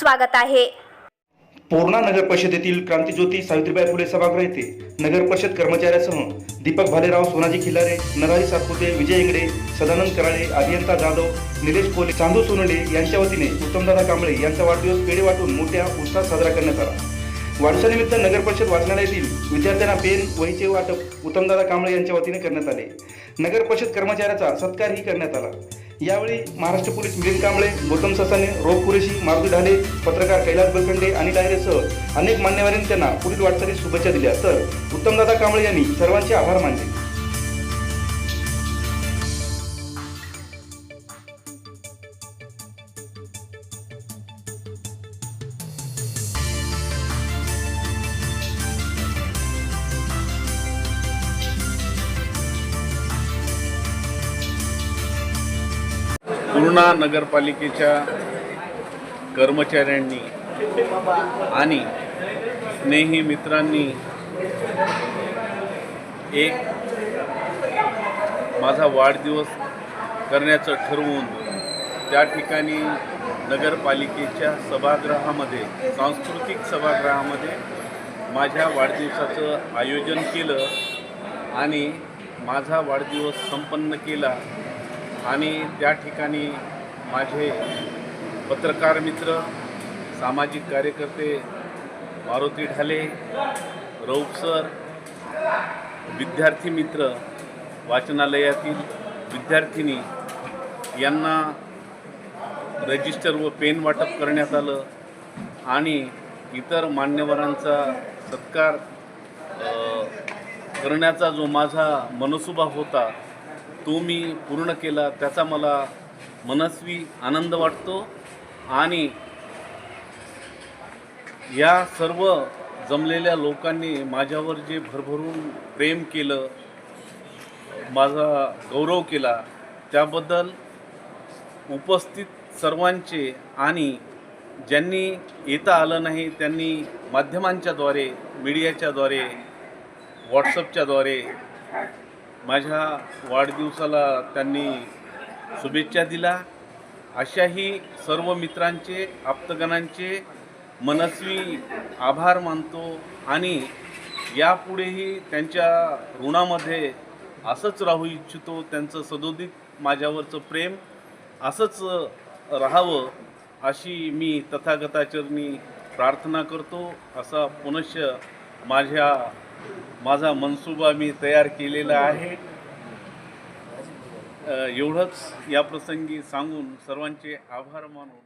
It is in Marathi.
स्वागत आहे. पूर्णा नगर परिषदेतील क्रांतीज्योती सावित्रीबाई फुले सभागृह येथे नगर परिषद कर्मचाऱ्यासह दीपक भालेराव सोनाजी खिल्लारे नरहरी सातपुते विजय इंगडे सदानंद कराळे अभियंता जाधव निलेश कोले चांदू सोनडे यांच्या वतीने उत्तमदादा कांबळे यांचा वाढदिवस पेढे वाटून मोठ्या उत्साहात साजरा करण्यात आला. वाढदिवसानिमित्त नगर परिषद वाचनालयातील विद्यार्थ्यांना पेन वहीचे वाटप उत्तमदादा कांबळे यांच्या वतीने करण्यात आले. नगर परिषद कर्मचाऱ्याचा सत्कारही करण्यात आला. यावेळी महाराष्ट्र पोलीस मिलिंद कांबळे गौतम ससाने रोग कुरेशी मारुती ढाले पत्रकार कैलास बलखंडे आणि डायरेसह अनेक मान्यवरांनी त्यांना पुढील वाटचालीस शुभेच्छा दिल्या. तर उत्तमदादा कांबळे यांनी सर्वांचे आभार मानले. पूर्णा नगरपालिकेच्या कर्मचाऱ्यांनी आणि स्नेही मित्रांनी एक माझा वाढदिवस करण्याचं ठरवून त्या ठिकाणी नगरपालिकेच्या सभागृहामध्ये सांस्कृतिक सभागृहामध्ये माझ्या वाढदिवसाचं आयोजन केलं आणि माझा वाढदिवस संपन्न केला. आणि त्या ठिकाणी माझे पत्रकार मित्र सामाजिक कार्यकर्ते मारुती ढाले रौफ सर विद्यार्थी मित्र वाचनालयातील विद्यार्थिनी यांना रजिस्टर व पेन वाटप करण्यात आलं आणि इतर मान्यवरांचा सत्कार करण्याचा जो माझा मनसुबा होता तो मी पूर्ण केला त्याचा मला मनस्वी आनंद वाटतो. आणि या सर्व जमलेल्या लोकांनी माझ्यावर जे भरभरून प्रेम केलं माझा गौरव केला त्याबद्दल उपस्थित सर्वांचे आणि ज्यांनी येता आलं नाही त्यांनी माध्यमांच्याद्वारे मीडियाच्याद्वारे व्हॉट्सअपच्याद्वारे माझ्या वाढदिवसाला त्यांनी शुभेच्छा दिला अशाही सर्व मित्रांचे आप्तगणांचे मनस्वी आभार मानतो आणि यापुढेही त्यांच्या ऋणामध्ये असंच राहू इच्छितो त्यांचं सदोदित माझ्यावरचं प्रेम असंच राहावं अशी मी तथागताचरणी प्रार्थना करतो. असा पुनश्च माझ्या माझा मनसुबा मी तयार केलेला आहे. एवढंच या प्रसंगी सांगून सर्वांचे आभार मानून